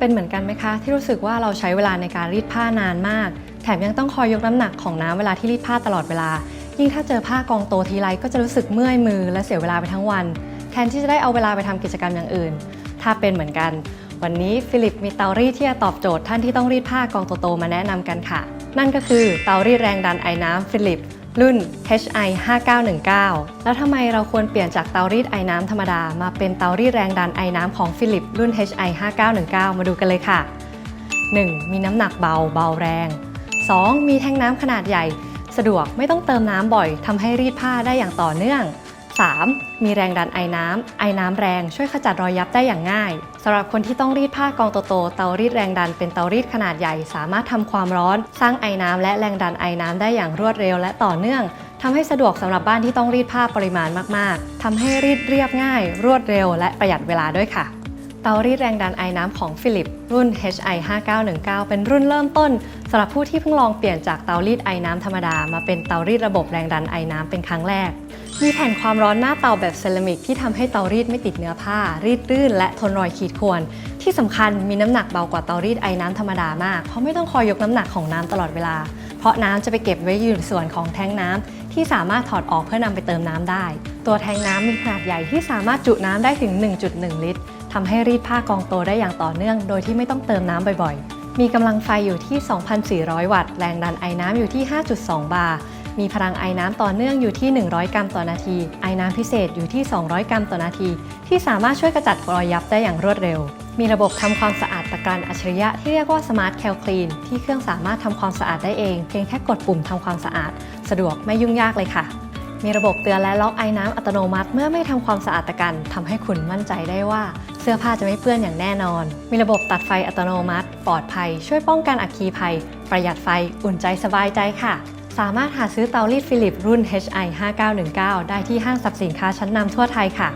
เป็นเหมือนกันไหมคะ ที่รู้สึกว่าเราใช้เวลาในการรีดผ้านานมาก แถมยังต้องคอยยกน้ำหนักของน้ำเวลาที่รีดผ้าตลอดเวลา ยิ่งถ้าเจอผ้ากองโตทีไรก็จะรู้สึกเมื่อยมือและเสียเวลาไปทั้งวัน แทนที่จะได้เอาเวลาไปทำกิจกรรมอย่างอื่น ถ้าเป็นเหมือนกัน วันนี้ฟิลิปมีเตารีดที่จะตอบโจทย์ท่านที่ต้องรีดผ้ากองโตๆมาแนะนำกันค่ะ นั่นก็คือเตารีดแรงดันไอ้น้ำฟิลิป รุ่น HI 5919 แล้วทำไมเราควรเปลี่ยนจากเตารีดไอ้น้ำธรรมดา มาเป็นเตารีดแรงดันไอ้น้ำของฟิลิปรุ่น HI 5919 มาดูกันเลยค่ะ 1. มีน้ำหนักเบาเบาแรง 2. มีแท่งน้ำขนาดใหญ่ สะดวกไม่ต้องเติมน้ำบ่อยทำให้รีดผ้าได้อย่างต่อเนื่อง 3. มีแรงดันไอ้น้ำ ไอ้น้ำแรงช่วยขจัดรอยยับได้อย่างง่ายสำหรับคนที่ต้องรีดผ้ากองโตๆเตารีดแรงดันเป็นเตารีดขนาดใหญ่ สามารถทำความร้อน สร้างไอ้น้ำและแรงดันไอ้น้ำได้อย่างรวดเร็วและต่อเนื่องทำให้สะดวกสำหรับบ้านที่ต้องรีดผ้าปริมาณมาก ๆทำให้รีดเรียบง่าย รวดเร็ว และประหยัดเวลาด้วยค่ะ เตารีดแรงดันไอ้น้ำของฟิลิปรุ่น HI 5919 เป็นรุ่นเริ่มต้นสำหรับผู้ที่เพิ่งลองเปลี่ยนจากเตารีดไอ้น้ำธรรมดา มาเป็นเตารีดระบบแรงดันไอ้น้ำเป็นครั้งแรก มีแผ่นความร้อนหน้าเตาแบบเซรามิกที่ทำให้เตารีดไม่ติดเนื้อผ้า รีดรื่นและทนรอยขีดข่วน ที่สำคัญมีน้ำหนักเบากว่าเตารีดไอ้น้ำธรรมดามาก เพราะไม่ต้องคอยยกน้ำหนักของน้ำตลอดเวลา เพราะน้ำจะไปเก็บไว้อยู่ในส่วนของแท้งน้ำที่สามารถถอดออกเพื่อนำไปเติมน้ำได้ ตัวแทงน้ำมีขนาดใหญ่ที่สามารถจุน้ำได้ถึง 1.1 ลิตร ทำให้รีดผ้ากองโตได้อย่างต่อเนื่อง โดยที่ไม่ต้องเติมน้ำบ่อยๆ มีกำลังไฟอยู่ที่ 2,400 วัตต์ แรงดันไอ้น้ำอยู่ที่ 5.2 บาร์ มีพลังไอ้น้ำต่อเนื่องอยู่ที่ 100 กรัมต่อนาที ไอ้น้ำพิเศษอยู่ที่ 200 กรัมต่อนาที ที่สามารถช่วยกระจัดรอยยับได้อย่างรวดเร็ว มีระบบทำความสะอาดตะกรันอัจฉริยะที่เรียกว่า Smart Cal Clean ที่เครื่องสามารถทำความสะอาดได้เอง เพียงแค่กดปุ่มทำความสะอาด สะดวกไม่ยุ่งยากเลยค่ะ มีระบบเตือนและล็อกไอ้น้ำอัตโนมัติ เมื่อไม่ทำความสะอาดตะกันทำให้คุณมั่นใจได้ว่า เสื้อผ้าจะไม่เปื้อนอย่างแน่นอน มีระบบตัดไฟอัตโนมัติ ปลอดภัย ช่วยป้องกันอัคคีภัย ประหยัดไฟอุ่นใจสบายใจค่ะ สามารถหาซื้อเตารีดฟิลิปรุ่น HI 5919ได้ที่ห้างสรรพสินค้าชั้นนำทั่วไทยค่ะ